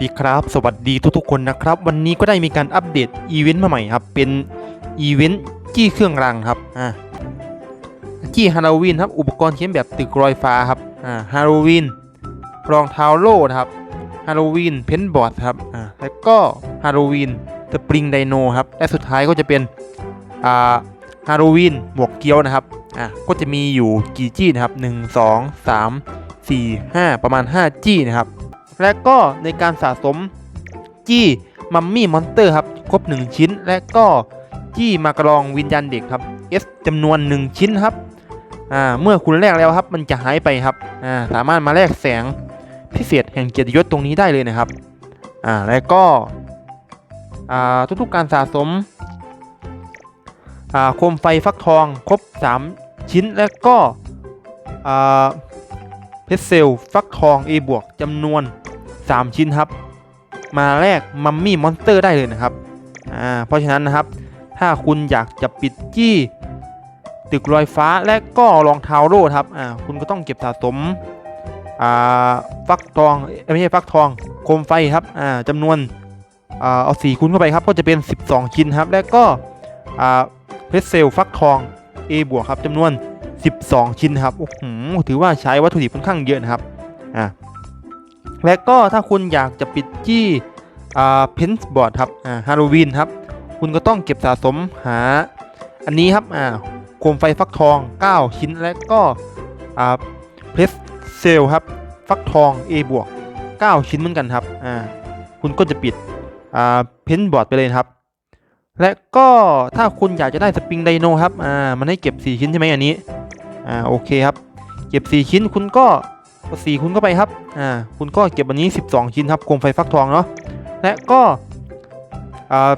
ดีครับ สวัสดีทุกๆคนนะครับ วันนี้ก็ได้มีการอัปเดตอีเวนต์มาใหม่ครับ เป็นอีเวนต์จี้เครื่องรางครับอ่าจี้ฮาโลวีนครับ อุปกรณ์เขียนแบบตึกลอยฟ้าครับอ่าฮาโลวีนรองเท้าโล่นะครับฮาโลวีนเพนบอร์ดครับอ่าแล้วก็ฮาโลวีนสปริงไดโนครับและสุดท้ายก็จะเป็นอ่าฮาโลวีนหมวกเกี้ยวนะครับอ่าก็จะมีอยู่กี่จี้นะครับหนึ่งสองสามสี่ห้าประมาณ 5 จี้นะครับ และก็ในการสะสมจี้มัมมี่มอนสเตอร์ครับครบ 1 ชิ้น และก็จี้มากรองวิญญาณเด็กครับ S จำนวน 1 ชิ้นครับอ่าเมื่อคุณแลกแล้วครับ มันจะหายไปครับอ่าสามารถมาแลกแสงพิเศษแห่งเกียรติยศตรงนี้ได้เลยนะครับอ่าและก็อ่าทุกๆการสะสมอ่าโคมไฟฟักทองครบ 3 ชิ้นและก็อ่าเพชรเซลฟักทอง A บวกจำนวน 3 ชิ้นครับ มาแลกมัมมี่มอนสเตอร์ได้เลยนะครับอ่าเพราะฉะนั้นนะครับ ถ้าคุณอยากจะปิดจี้ตึกลอยฟ้าและก็รองเท้าโล่ครับอ่าคุณก็ต้องเก็บสะสมอ่าฟักทองไม่ใช่ฟักทองโคมไฟครับอ่าจำนวนอ่าเอาสีคูณเข้าไปครับ ก็จะเป็น 12 ชิ้นครับ และก็อ่าเพชรเซลฟักทอง A บวกครับจำนวน 12 ชิ้นครับโอ้โหถือว่าใช้วัตถุดิบค่อนข้างเยอะนะครับอ่า และก็ถ้าคุณอยากจะปิดจี้อ่าเพนส์บอร์ดครับอ่าฮาโลวีนครับ คุณก็ต้องเก็บสะสมหา อันนี้ครับอ่าโคมไฟฟักทอง 9 ชิ้นและก็อ่าเพรสเซลครับ ฟักทอง A บวก9ชิ้นเหมือนกันครับอ่าคุณก็จะปิดอ่าเพนส์บอร์ดไปเลยครับ และก็ถ้าคุณอยากจะได้สปริงไดโนครับอ่ามันให้เก็บ 4 ชิ้นใช่ไหมอันนี้อ่าโอเคครับ เก็บ 4 ชิ้นคุณก็ เอา4คุณก็ไปครับ อ่า คุณก็เก็บอันนี้ 12 ชิ้นครับโคมไฟฟักทองเนาะ และก็อ่า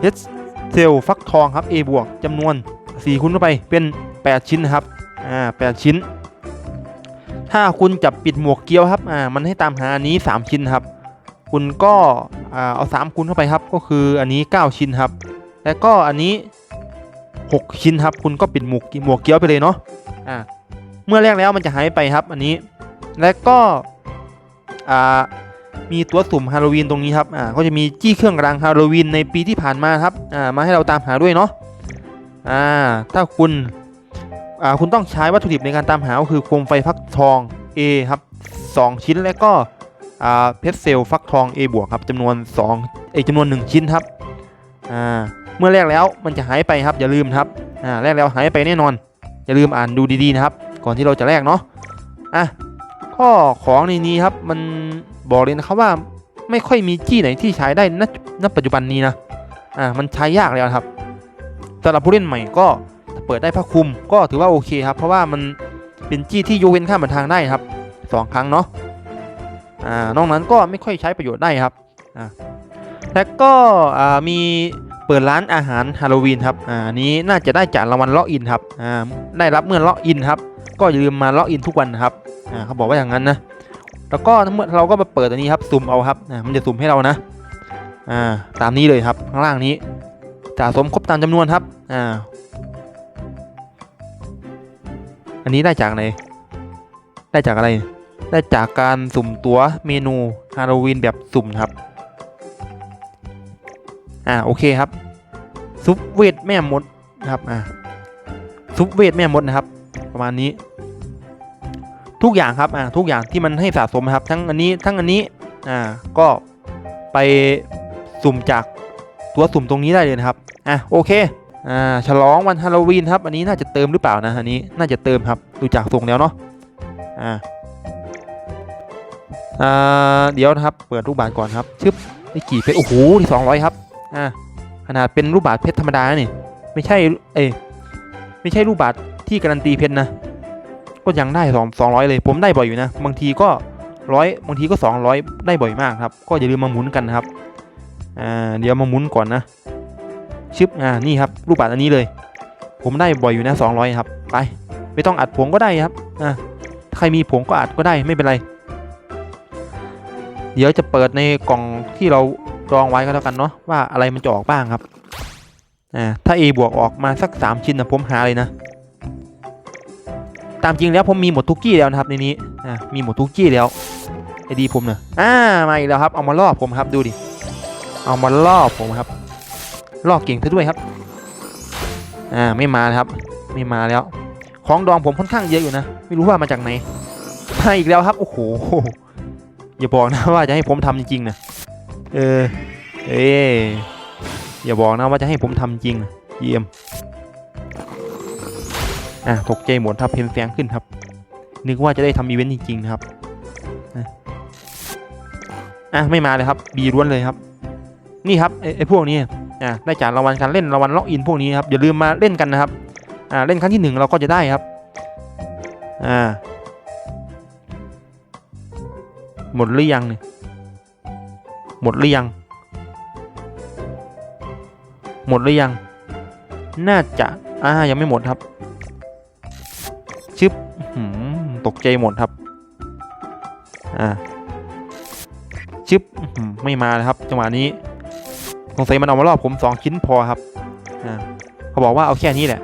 เฮดเซลฟักทองครับ A บวกจำนวน 4 คุณเข้าไปเป็น 8 ชิ้นนะครับ อ่า 8 ชิ้น ถ้าคุณจับปิดหมวกเกี้ยวครับ อ่า มันให้ตามหาอันนี้ 3 ชิ้นครับ คุณก็อ่าเอา 3คูณเข้าไปครับ ก็คืออันนี้ 9 ชิ้นครับ แล้วก็อันนี้ 6 ชิ้นครับ คุณก็ปิดหมวกหมวกเกี้ยวไปเลยเนาะ อ่า เมื่อแรกแล้วมันจะหายไปครับ อันนี้ และก็มีตัวสุ่มฮาโลวีนตรงนี้ครับอ่าก็จะมีจี้เครื่องรางฮาโลวีนในปีที่ผ่านมาครับอ่ามาให้เราตามหาด้วยเนาะอ่าถ้าคุณอ่าคุณต้องใช้วัตถุดิบในการตามหาก็คือโคมไฟฟักทอง A ครับ2ชิ้นและก็อ่าเพชรเซลฟักทอง A บวกครับจำนวน2เอจำนวน 1 ชิ้นครับอ่าเมื่อแรกแล้วมันจะหายไปครับอย่าลืมครับอ่าแรกแล้วหายไปแน่นอน อย่าลืมอ่านดูดีๆนะครับ ก่อนที่เราจะแลกเนาะอะ ข้อของในนี้ครับมันบอกเลยนะครับว่าไม่ค่อยมีจี้ไหนที่ใช้ได้ณณปัจจุบันนี้นะอ่ามันใช้ยากแล้วครับสำหรับผู้เล่นใหม่ก็เปิดได้ผ้าคลุมก็ถือว่าโอเคครับ เพราะว่ามันเป็นจี้ที่ยกเวนข้ามทางได้ครับสองครั้งเนาะอ่านอกนั้นก็ไม่ค่อยใช้ประโยชน์ได้ครับอ่าแล้วก็อ่ามีเปิดร้านอาหารฮาโลวีนครับอ่านี้น่าจะได้จากรางวัลล็อกอินครับอ่าได้รับเมื่อล็อกอินครับก็อย่าลืมมาล็อกอินทุกวันครับ อ่าเขาบอกว่าอย่างนั้นนะแล้วก็เมื่อเราก็มาเปิดอันนี้ครับสุ่มเอาครับอ่ามันจะสุ่มให้เรานะอ่าตามนี้เลยครับข้างล่างนี้สะสมครบตามจำนวนครับอ่าอันนี้ได้จากไหนได้จากอะไร ได้จากการสุ่มตัวเมนูฮาโลวีนแบบสุ่มครับอ่าโอเคครับซุปเวทแม่มดนะครับอ่าซุปเวทแม่มดนะครับ ประมาณนี้ ทุกอย่างครับอ่าทุกอย่างที่มันให้สะสมครับ ทั้งอันนี้ทั้งอันนี้อ่าก็ไปสุ่มจากตัวสุ่มตรงนี้ได้เลยนะครับอะโอเคอ่าฉลองวันฮาโลวีนครับอันนี้น่าจะเติมหรือเปล่านะอันนี้น่าจะเติมครับดูจากทรงแล้วเนาะอ่าอ่าเดี๋ยวนะครับเปิดรูปบาทก่อนครับชึบได้กี่เพชรโอ้โหที่สองร้อยครับอ่าขนาดเป็นรูปบาทเพชรธรรมดานะนี่ไม่ใช่เอยไม่ใช่รูปบาทที่การันตีเพชรนะ ก็ยังได้สองสองร้อยเลย ผมได้บ่อยอยู่นะ บางทีก็ร้อยบางทีก็สองร้อยได้บ่อยมากครับ ก็อย่าลืมมาหมุนกันนะครับอ่าเดี๋ยวมาหมุนก่อนนะชึบอ่านี่ครับรูปบัตรอันนี้เลย ผมได้บ่อยอยู่นะสองร้อยครับ ไป ไม่ต้องอัดผงก็ได้ครับอ่าถ้าใครมีผงก็อัดก็ได้ไม่เป็นไร เดี๋ยวจะเปิดในกล่องที่เราจองไว้ก็แล้วกันเนาะว่าอะไรมันจะออกบ้างครับอ่าถ้า A บวกออกมาสักสามชิ้นนะผมหาเลยนะ ตามจริงแล้วผมมีหมดทุกกี้แล้วนะครับในนี้อ่ามีหมดทุกกี้แล้วไอดีผมเนะอ่ามาอีกแล้วครับเอามาล่อผมครับดูดิเอามาล่อผมครับล่อเก่งซะด้วยครับอ่าไม่มาครับไม่มาแล้ว ของดองผมค่อนข้างเยอะอยู่นะไม่รู้ว่ามาจากไหนมาอีกแล้วครับโอ้โหอย่าบอกนะว่าจะให้ผมทำจริงๆนะเออเอ้ยอย่าบอกนะว่าจะให้ผมทำจริงเยี่ยม อะตกใจหมดถ้าเพนแฟงขึ้นครับ นึกว่าจะได้ทำอีเวนต์จริงๆนะครับอะไม่มาเลยครับบีร้วนเลยครับ นี่ครับไอ้ไอ้พวกนี้อะได้จากรางวัลการเล่นรางวัลล็อกอินพวกนี้ครับอย่าลืมมาเล่นกันนะครับอ่าเล่นครั้งที่หนึ่งเราก็จะได้ครับอ่าหมดหรือยังเนี่ยหมดหรือยัง หมดหรือยัง น่าจะอ่ายังไม่หมดครับ ตกใจหมดครับ อ่าชึบไม่มาเลยครับ จังหวะนี้สงสัยมันเอามารอบผมสองชิ้นพอครับ อ่าเขาบอกว่าเอาแค่นี้แหละ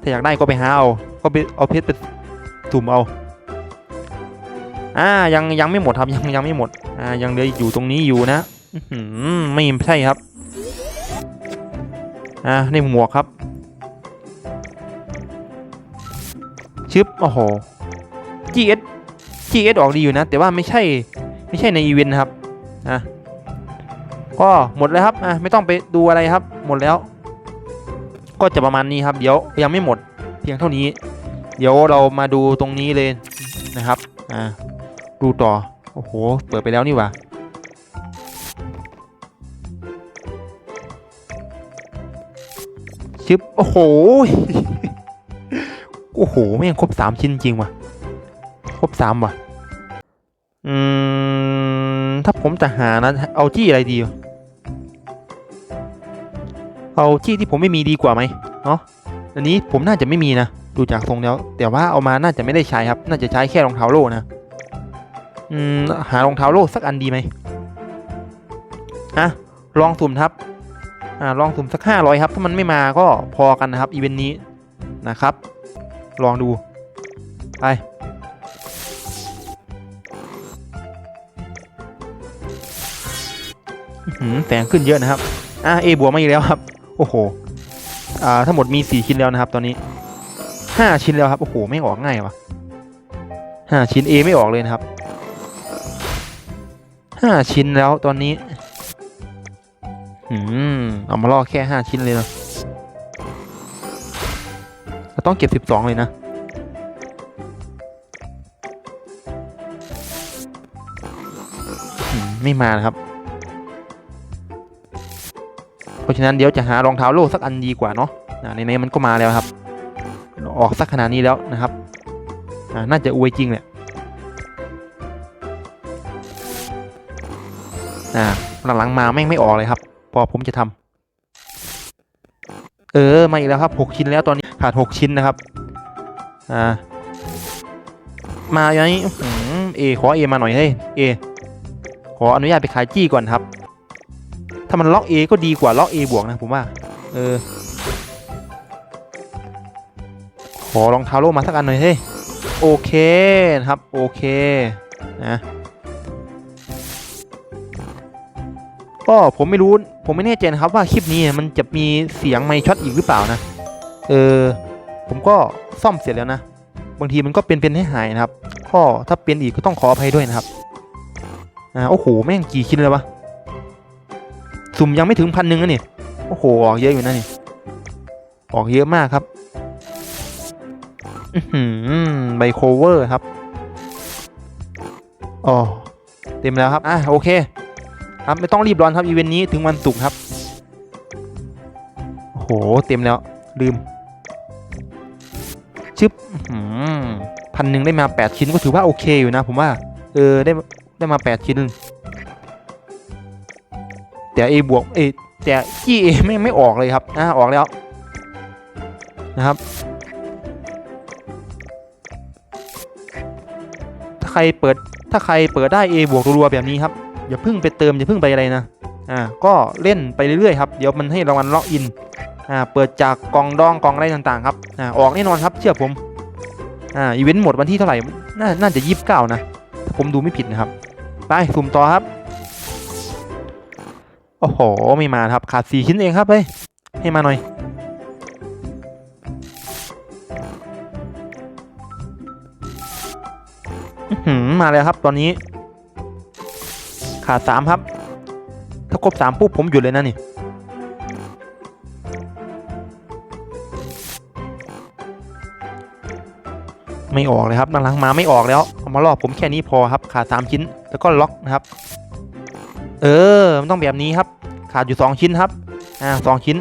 ถ้าอยากได้ก็ไปหาเอา ก็ไปเอาเพชรไปสุ่มเอา อ่า ยังยังไม่หมดครับ ยังยังไม่หมด อ่า ยังเหลืออยู่ตรงนี้อยู่นะอื้อหือไม่ใช่ครับ อ่าในหมวกครับ ชึบ โอ้โห GS GS ออกดีอยู่นะ แต่ว่าไม่ใช่ไม่ใช่ในอีเวนต์นะครับอะก็หมดแล้วครับอะไม่ต้องไปดูอะไรครับ หมดแล้ว ก็จะประมาณนี้ครับเดี๋ยวยังไม่หมดเพียงเท่านี้ เดี๋ยวเรามาดูตรงนี้เลยนะครับอ่าดูต่อโอ้โหเปิดไปแล้วนี่ว่าชึบโอ้โหโอ้โหแม่งครบสามชิ้นจริงว่ะ บสามว่ะ อืม ถ้าผมจะหานะ เอาจี้อะไรดี เอาจี้ที่ผมไม่มีดีกว่าไหมเนาะ อันนี้ผมน่าจะไม่มีนะ ดูจากทรงแล้ว แต่ว่าเอามาน่าจะไม่ได้ใช้ครับ น่าจะใช้แค่รองเท้าโล่นะ อืม หารองเท้าโล่สักอันดีไหมอะ ลองสุ่มครับ อ่า ลองสุ่มสักห้าร้อยครับ ถ้ามันไม่มาก็พอกันนะครับอีเวนต์นี้นะครับ ลองดู ไป แสงขึ้นเยอะนะครับ อะเอบวกมาอีกแล้วครับ โอ้โห อ่าทั้งหมดมีสี่ชิ้นแล้วนะครับ ตอนนี้ห้าชิ้นแล้วครับ โอ้โห ไม่ออกง่ายวะห้าชิ้นเอไม่ออกเลยนะครับห้าชิ้นแล้วตอนนี้ อืม เอามาล่อแค่ห้าชิ้นเลยนะเราต้องเก็บสิบสองเลยนะไม่มานะครับ เพราะฉะนั้นเดี๋ยวจะหารองเท้าโล่สักอันดีกว่าเนาะอ่าในมันก็มาแล้วครับ ออกสักขนาดนี้แล้วนะครับน่าจะอวยจริงแหละอ่าหลังๆมาแม่งไม่ออกเลยครับ พอผมจะทำเออมาอีกแล้วครับหกชิ้นแล้วตอนนี้ขาดหกชิ้นนะครับ อ่า มาอย่างนี้อยเอขอเอมาหน่อยเฮ้ยเอขออนุญาตไปขายจี้ก่อนครับ ถ้ามันล็อก A ก็ดีกว่าล็อก A บวกนะผมว่า เออ ขอรองเท้าโลมาสักอันหน่อยเฮ้ย โอเคนะครับ โอเค นะ ก็ผมไม่รู้ ผมไม่แน่ใจนะครับว่าคลิปนี้มันจะมีเสียงไมค์ช็อตอีกหรือเปล่านะ เออ ผมก็ซ่อมเสร็จแล้วนะ บางทีมันก็เป็นเป็นให้หายนะครับ ก็ถ้าเป็นอีกก็ต้องขออภัยด้วยนะครับ อ่า โอ้โห แม่งกี่ชิ้นเลยวะ สุ่มยังไม่ถึงพันหนึ่งนะนี่ โอ้โห ออกเยอะอยู่นะนี่ ออกเยอะมากครับ อือหือไบโคเวอร์ครับ อ๋อ เต็มแล้วครับ อะ โอเค ครับไม่ต้องรีบร้อนครับอีเวนต์นี้ถึงวันศุกร์ครับ โอ้โห เต็มแล้ว ลืม ชึบพันหนึ่งได้มาแปดชิ้นก็ถือว่าโอเคอยู่นะ ผมว่า เออ ได้ได้มาแปดชิ้น แต่ A บวกเอแต่ที่ A ไม่ไม่ออกเลยครับอ่าออกแล้วนะครับ ถ้าใครเปิดถ้าใครเปิดได้ A บวกรัวๆแบบนี้ครับอย่าเพิ่งไปเติมอย่าเพิ่งไปอะไรนะอ่าก็เล่นไปเรื่อยๆครับเดี๋ยวมันให้รางวัลล็อกอินอ่าเปิดจากกองดองกองอะไรต่างๆครับอ่าออกแน่นอนครับเชื่อผมอ่าอีเวนต์หมดวันที่เท่าไหร่น่าน่าจะยี่สิบเก้านะถ้าผมดูไม่ผิดนะครับ ไปสุ่มต่อครับ โอ้โหม่มาครับ ขาดสี่ชิ้นเองครับเฮ้ยให้มาหน่อย มาเลยครับตอนนี้ ขาดสามครับ ถ้าครบสามปุ๊บผมหยุดเลยนะนี่ ไม่ออกเลยครับหลังๆมาไม่ออกแล้วเอามาลอกผมแค่นี้พอครับ ขาดสามชิ้น แล้วก็ล็อกนะครับ เออ มันต้องแบบนี้ครับ ขาดอยู่สองชิ้นครับ อ่าสองชิ้น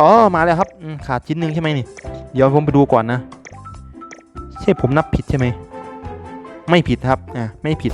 อ๋อมาแล้วครับขาดชิ้นหนึ่งใช่ไหมนี่เดี๋ยวผมไปดูก่อนนะ ใช่ผมนับผิดใช่ไหมไม่ผิดครับอ่าไม่ผิด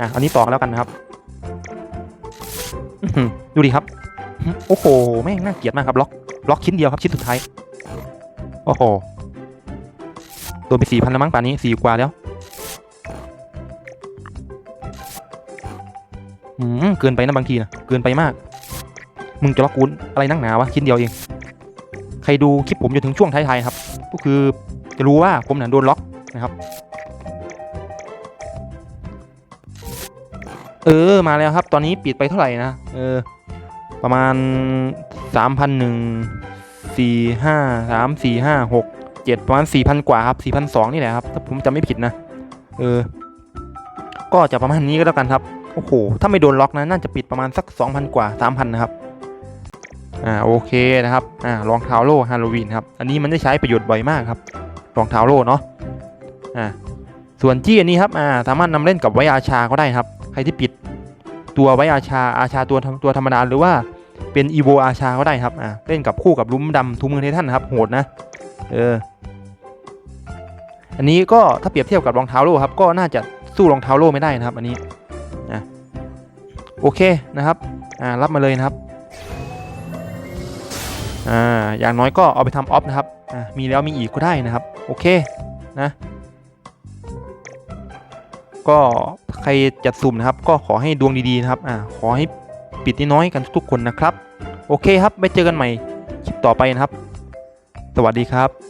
อะอันนี้ต่อกันแล้วกันนะครับดูดิครับ โอ้โห แม่งน่าเกลียดมากครับ ล็อก ล็อกชิ้นเดียวครับชิ้นสุดท้าย โอ้โห โดนไปสี่พันแล้วมั้งป่านนี้สี่กว่าแล้ว อืม เกินไปนะบางทีนะ เกินไปมาก มึงจะล็อกกูอะไรนักหนาวะชิ้นเดียวเอง ใครดูคลิปผมจนถึงช่วงท้ายๆครับ ก็คือจะรู้ว่าผมเนี่ยโดนล็อกนะครับ เออมาแล้วครับ ตอนนี้ปิดไปเท่าไหร่นะเออประมาณสามพันหนึ่งสี่ห้าสามสี่ห้าหกเจ็ดประมาณสี่พันกว่าครับสี่พันสองนี่แหละครับ ถ้าผมจำไม่ผิดนะ เออ ก็จะประมาณนี้ก็แล้วกันครับ โอ้โห ถ้าไม่โดนล็อกนะ น่าจะปิดประมาณสัก 2,000 กว่า 3,000 นะครับ อ่า โอเคนะครับ อ่ารองเท้าโล่ฮาโลวีนครับ อันนี้มันได้ใช้ประโยชน์บ่อยมากครับ รองเท้าโล่เนาะ อ่า ส่วนจี้อันนี้ครับ อ่า สามารถนำเล่นกับไวอาชาก็ได้ครับ ใครที่ปิด ตัวไวอาชาอาชาตัวตัวธรรมดาหรือว่าเป็นอีโวอาชาก็ได้ครับอ่าเล่นกับคู่กับลุ้มดำทูมือเททันนะครับโหดนะเอออันนี้ก็ถ้าเปรียบเทียบกับรองเท้าโล่ครับก็น่าจะสู้รองเท้าโล่ไม่ได้นะครับ อันนี้นะโอเคนะครับอ่ารับมาเลยนะครับอ่าอย่างน้อยก็เอาไปทำออฟนะครับอ่ามีแล้วมีอีกก็ได้นะครับ โอเคนะ ก็ใครจัดสุ่มนะครับ ก็ขอให้ดวงดีๆนะครับอ่าขอให้ปิดน้อยๆกันทุกๆคนนะครับ โอเคครับไปเจอกันใหม่คลิปต่อไปนะครับ สวัสดีครับ